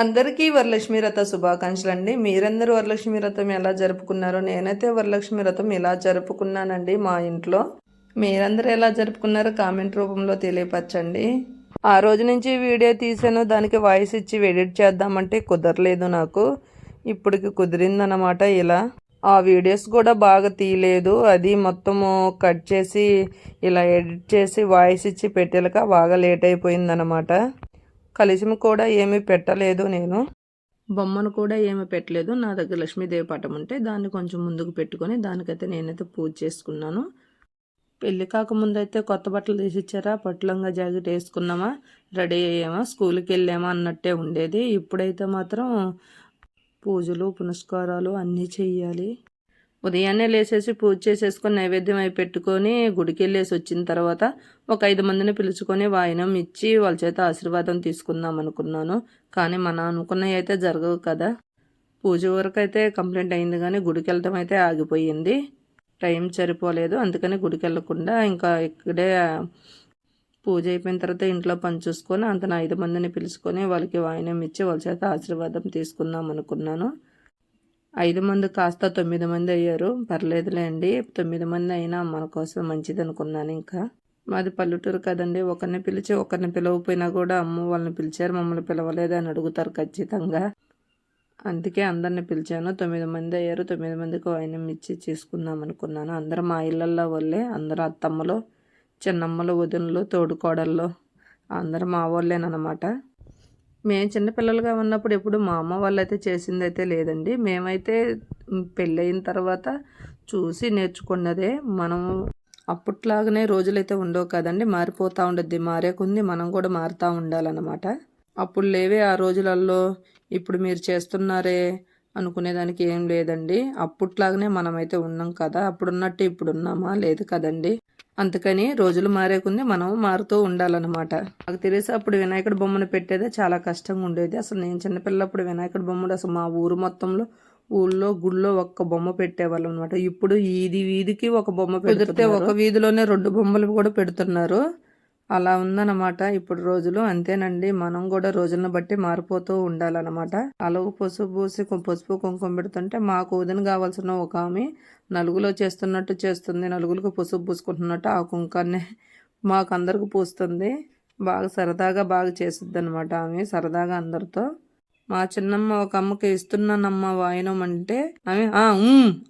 అందరికీ వరలక్ష్మి వ్రత శుభాకాంక్షలు అండి మీరందరూ వరలక్ష్మి వ్రతం ఎలా జరుపుకున్నారో నేనైతే వరలక్ష్మి వ్రతం ఇలా జరుపుకున్నానండి మా ఇంట్లో. మీరందరూ ఎలా జరుపుకున్నారో కామెంట్ రూపంలో తెలియపరచండి. ఆ రోజు నుంచి వీడియో తీసాను దానికి వాయిస్ ఇచ్చి ఎడిట్ చేద్దామంటే కుదరలేదు నాకు. ఇప్పటికి కుదిరిందనమాట ఇలా. ఆ వీడియోస్ కూడా బాగా తీయలేదు. అది మొత్తము కట్ చేసి ఇలా ఎడిట్ చేసి వాయిస్ ఇచ్చి పెట్టేలక బాగా లేట్ అయిపోయిందనమాట కలిసిమి కూడా ఏమీ పెట్టలేదు నేను. బొమ్మను కూడా ఏమి పెట్టలేదు. నా దగ్గర లక్ష్మీదేవి పటం ఉంటే దాన్ని కొంచెం ముందుకు పెట్టుకొని దానికైతే నేనైతే పూజ చేసుకున్నాను. పెళ్ళి కాకముందు అయితే కొత్త బట్టలు తీసిచ్చారా? పట్టులంగా జాకెట్ వేసుకున్నామా? రెడీ అయ్యామా? స్కూల్కి వెళ్ళామా అన్నట్టే ఉండేది. ఇప్పుడైతే మాత్రం పూజలు పునస్కారాలు అన్నీ చెయ్యాలి. ఉదయాన్నే లేచేసి పూజ చేసేసుకొని నైవేద్యం అయి పెట్టుకొని గుడికి వెళ్ళేసి వచ్చిన తర్వాత ఒక ఐదు మందిని పిలుచుకొని వాయినం ఇచ్చి వాళ్ళ చేత ఆశీర్వాదం తీసుకుందాం అనుకున్నాను. కానీ మన అనుకున్నవి అయితే జరగవు కదా. పూజ వరకు అయితే కంప్లైంట్ అయింది కానీ గుడికి వెళ్ళటం అయితే ఆగిపోయింది. టైం సరిపోలేదు. అందుకని గుడికి వెళ్ళకుండా ఇంకా ఇక్కడే పూజ అయిపోయిన తర్వాత ఇంట్లో పని చూసుకొని ఐదు మందిని పిలుచుకొని వాళ్ళకి వాయినం ఇచ్చి వాళ్ళ చేత ఆశీర్వాదం తీసుకుందాం అనుకున్నాను. ఐదు మంది కాస్త తొమ్మిది మంది అయ్యారు. పర్లేదులే అండి తొమ్మిది మంది అయినా మన కోసం మంచిది అనుకున్నాను ఇంకా. మాది పల్లెటూరు కదండి ఒకరిని పిలిచి ఒకరిని పిలవపోయినా కూడా అమ్మ వాళ్ళని పిలిచారు మమ్మల్ని పిలవలేదు అని అడుగుతారు ఖచ్చితంగా. అందుకే అందరిని పిలిచాను. తొమ్మిది మంది అయ్యారు తొమ్మిది మందికి ఆయన ఇచ్చి చేసుకుందాం అనుకున్నాను. అందరం మా ఇళ్ళల్లో వాళ్ళే అందరూ అత్తమ్మలు చిన్నమ్మలు వదినలు తోడుకోడళ్ళు అందరూ మా వాళ్ళేనమాట మేము చిన్నపిల్లలుగా ఉన్నప్పుడు ఎప్పుడు మా అమ్మ వాళ్ళు అయితే చేసింది అయితే లేదండి. మేమైతే పెళ్ళయిన తర్వాత చూసి నేర్చుకున్నదే మనం అప్పట్లాగానే రోజులైతే ఉండవు కదండి. మారిపోతూ ఉండద్ది మారే కొంది మనం కూడా మారుతూ ఉండాలన్నమాట. అప్పుడు లేవే ఆ రోజులలో ఇప్పుడు మీరు చేస్తున్నారే అనుకునేదానికి ఏం లేదండి. అప్పట్లాగానే మనమైతే ఉన్నాం కదా. అప్పుడున్నట్టు ఇప్పుడు ఉన్నామా లేదు కదండి. అందుకని రోజులు మారేకుంది మనం మారుతూ ఉండాలన్నమాట. నాకు తెలిసి అప్పుడు వినాయకుడి బొమ్మను పెట్టేదే చాలా కష్టంగా ఉండేది. అసలు నేను చిన్నపిల్లప్పుడు వినాయకుడి బొమ్మడు అసలు మా ఊరు మొత్తంలో ఊళ్ళో గుళ్ళో ఒక్క బొమ్మ పెట్టేవాళ్ళం అనమాట ఇప్పుడు ఈది వీధికి ఒక బొమ్మ పెడితే ఒక వీధిలోనే రెండు బొమ్మలు కూడా పెడుతున్నారు. అలా ఉందన్నమాట. ఇప్పుడు రోజులు అంతేనండి. మనం కూడా రోజులను బట్టి మారిపోతూ ఉండాలన్నమాట. అలవు పసుపు పూసి పసుపు కుంకుమ పెడుతుంటే మాకు వదిన కావాల్సిన ఒక ఆమె నలుగులో చేస్తున్నట్టు చేస్తుంది. నలుగులకు పసుపు పూసుకుంటున్నట్టు ఆ కుంకాన్ని మాకు అందరికి పూస్తుంది. బాగా సరదాగా బాగా చేసిద్ది అనమాట ఆమె సరదాగా అందరితో. మా చిన్నమ్మ ఒక అమ్మకి ఇస్తున్నానమ్మ వాయనం అంటే ఆమె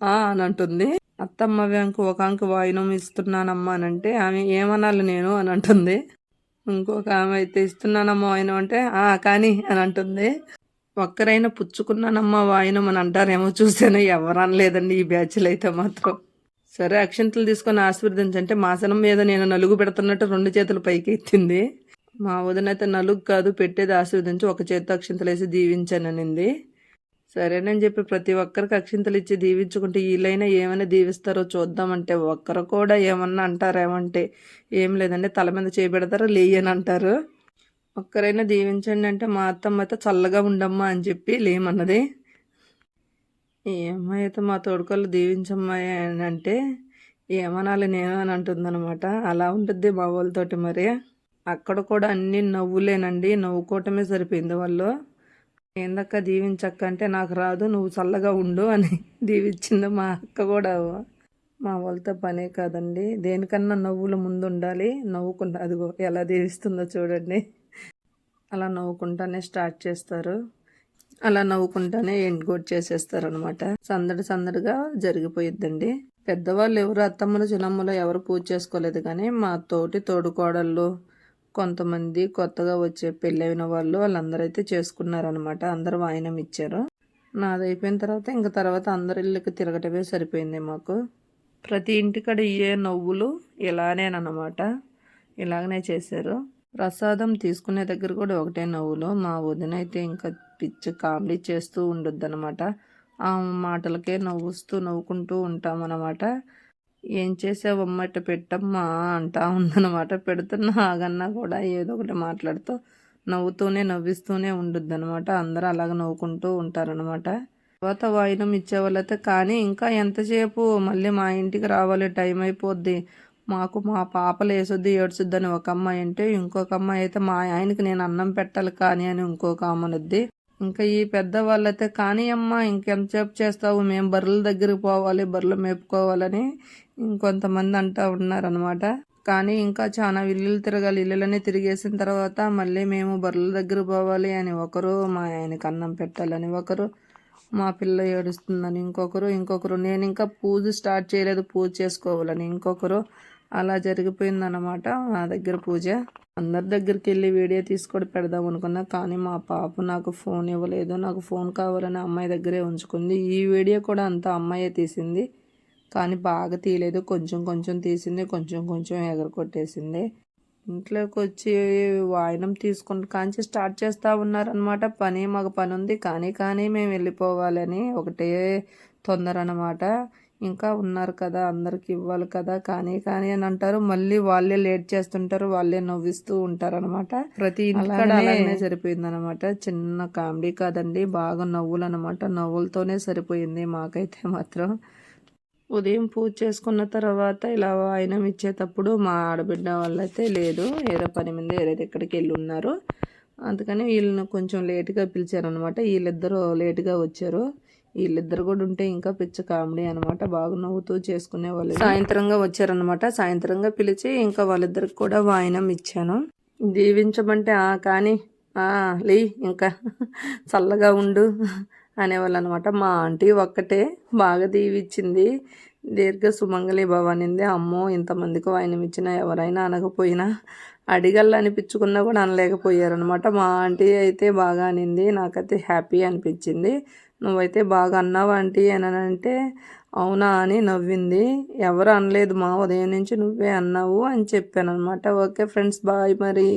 ఆ అని అంటుంది. అత్తమ్మ వ్యాంకు ఒక అంకు వాయినం ఇస్తున్నానమ్మా అని అంటే ఆమె ఏమనాలి నేను? అని అంటుంది. ఇంకొక ఆమె అయితే ఇస్తున్నానమ్మా వాయినం అంటే ఆ కానీ అని అంటుంది. ఒక్కరైనా పుచ్చుకున్నానమ్మా వాయినం అని అంటారేమో చూసాను ఎవరనలేదండి ఈ బ్యాచ్లు అయితే మాత్రం. సరే అక్షంతలు తీసుకొని ఆశీర్వదించంటే మాసనం మీద నేను నలుగు పెడుతున్నట్టు రెండు చేతులు పైకి ఎత్తింది. మా వదినైతే నలుగు కాదు పెట్టేది ఆశీర్వదించి ఒక చేతితో అక్షంతలు వేసి దీవించాననింది. సరేనని చెప్పి ప్రతి ఒక్కరికి అక్షింతలు ఇచ్చి దీవించుకుంటే వీళ్ళైనా ఏమైనా దీవిస్తారో చూద్దామంటే ఒక్కరు కూడా ఏమన్నా అంటారేమంటే ఏం లేదండి తల మీద చేపెడతారో లేయని అంటారు. ఒక్కరైనా దీవించండి అంటే మా అత్తమ్మ అయితే చల్లగా ఉండమ్మా అని చెప్పి లేమన్నది. ఏమో అయితే మా తోడుకోళ్ళు దీవించమ్మా అని అంటే ఏమనాలి నేను అని అంటుందన్నమాట. అలా ఉంటుంది మా వాళ్ళతోటి మరి. అక్కడ కూడా అన్ని నవ్వులేనండి నవ్వుకోవటమే సరిపోయింది వాళ్ళు. ఏందక్క దీవించక్క? అంటే నాకు రాదు నువ్వు చల్లగా ఉండు అని దీవించింది మా అక్క కూడా. మా వాళ్ళతో పనే కాదండి. దేనికన్నా నవ్వులు ముందు ఉండాలి నవ్వుకుంటా అదిగో ఎలా దీవిస్తుందో చూడండి. అలా నవ్వుకుంటానే స్టార్ట్ చేస్తారు. అలా నవ్వుకుంటానే ఎండ్ కోట్ చేసేస్తారు అనమాట సందడి సందడిగా జరిగిపోయిద్దండి. పెద్దవాళ్ళు ఎవరు అత్తమ్మలు చిన్నమ్మలు ఎవరు పూజ చేసుకోలేదు కానీ మా తోటి తోడుకోడళ్ళు కొంతమంది కొత్తగా వచ్చే పెళ్ళైన వాళ్ళు వాళ్ళందరూ అయితే చేసుకున్నారనమాట అందరూ వాయినం ఇచ్చారు. నాది అయిపోయిన తర్వాత ఇంకా తర్వాత అందరి ఇళ్ళకి తిరగటమే సరిపోయింది మాకు. ప్రతి ఇంటికడ ఇయ్యే నవ్వులు ఇలానేనమాట ఇలాగనే చేశారు. ప్రసాదం తీసుకునే దగ్గర కూడా ఒకటే నవ్వులు. మా వదిన అయితే ఇంకా పిచ్చి కామెడీ చేస్తూ ఉండొద్దనమాట ఆ మాటలకే నవ్వుస్తూ నవ్వుకుంటూ ఉంటామన్నమాట. ఏం చేసావమ్మ ఇట్ట పెట్టమ్మా అంటా ఉందన్నమాట. పెడుతున్నా ఆగన్నా కూడా ఏదో ఒకటి మాట్లాడుతూ నవ్వుతూనే నవ్విస్తూనే ఉండుద్ది అనమాట అందరూ అలాగ నవ్వుకుంటూ ఉంటారనమాట తర్వాత వాయినం ఇచ్చేవాళ్ళైతే కానీ ఇంకా ఎంతసేపు మళ్ళీ మా ఇంటికి రావాలి టైం అయిపోద్ది. మాకు మా పాపలు వేసొద్ది ఏడ్చుద్ది ఒక అమ్మాయి అంటే ఇంకొక అమ్మాయి అయితే మా ఆయనకి నేను అన్నం పెట్టాలి కానీ అని ఇంకొక అమ్మనుద్ది ఇంకా ఈ పెద్దవాళ్ళైతే కానీ అమ్మ ఇంకెంతసేపు చేస్తావు? మేము బర్రెల దగ్గరికి పోవాలి బర్రెలు మేపుకోవాలని ఇంకొంతమంది అంటూ ఉన్నారనమాట కానీ ఇంకా చాలా ఇల్లులు తిరగాలి. ఇల్లులన్నీ తిరిగేసిన తర్వాత మళ్ళీ మేము బర్రెల దగ్గర పోవాలి అని ఒకరు మా ఆయనకి అన్నం పెట్టాలని ఒకరు మా పిల్ల ఏడుస్తుందని ఇంకొకరు ఇంకొకరు. నేను ఇంకా పూజ స్టార్ట్ చేయలేదు పూజ చేసుకోవాలని ఇంకొకరు. అలా జరిగిపోయిందన్నమాట నా దగ్గర పూజ. అందరి దగ్గరికి వెళ్ళి వీడియో తీసుకొని పెడదాం అనుకున్నా కానీ మా పాప నాకు ఫోన్ ఇవ్వలేదు. నాకు ఫోన్ కావాలని అమ్మాయి దగ్గరే ఉంచుకుంది. ఈ వీడియో కూడా అంతా అమ్మాయే తీసింది. కానీ బాగా తీయలేదు. కొంచెం కొంచెం తీసింది. కొంచెం కొంచెం ఎగరకొట్టేసింది ఇంట్లోకి వచ్చి వాయినం తీసుకుని కాంచి స్టార్ట్ చేస్తూ ఉన్నారనమాట పని మాకు పని ఉంది కానీ కానీ మేము వెళ్ళిపోవాలని ఒకటే తొందర అనమాట ఇంకా ఉన్నారు కదా అందరికి ఇవ్వాలి కదా కానీ కానీ అని అంటారు. మళ్ళీ వాళ్ళే లేట్ చేస్తుంటారు వాళ్ళే నవ్విస్తూ ఉంటారు అనమాట ప్రతి ఇంట్లో అలానే సరిపోయింది అనమాట చిన్న కామెడీ కాదండి బాగా నవ్వులు అనమాట నవ్వులతోనే సరిపోయింది మాకైతే మాత్రం. ఉదయం పూజ చేసుకున్న తర్వాత ఇలా వాయినం ఇచ్చేటప్పుడు మా ఆడబిడ్డ వాళ్ళైతే లేదు ఏదో పని మీద ఏదో ఎక్కడికి వెళ్ళి ఉన్నారు. అందుకని వీళ్ళని కొంచెం లేట్గా పిలిచారనమాట వీళ్ళిద్దరూ లేట్గా వచ్చారు. వీళ్ళిద్దరు కూడా ఉంటే ఇంకా పిచ్చ కామెడీ అనమాట బాగా నవ్వుతూ చేసుకునే వాళ్ళు. సాయంత్రంగా వచ్చారనమాట సాయంత్రంగా పిలిచి ఇంకా వాళ్ళిద్దరికి కూడా వాయినం ఇచ్చాను. దీవించమంటే ఆ కానీ లే ఇంకా చల్లగా ఉండు అనేవాళ్ళు అనమాట మా ఆంటీ ఒక్కటే బాగా దీవిచ్చింది. దీర్ఘ సుమంగళి భవానింది అమ్మో ఇంతమందికి వాయినం ఇచ్చినా ఎవరైనా అనకపోయినా అడిగల్లు అనిపించుకున్నా కూడా అనలేకపోయారనమాట మా ఆంటీ అయితే బాగా అనింది. నాకైతే హ్యాపీ అనిపించింది. నువ్వైతే బాగా అన్నావు ఆంటీ అని అంటే అవునా అని నవ్వింది. ఎవరు అనలేదు మా ఉదయం నుంచి నువ్వే అన్నావు అని చెప్పాను అనమాట ఓకే ఫ్రెండ్స్ బాయ్ మరి.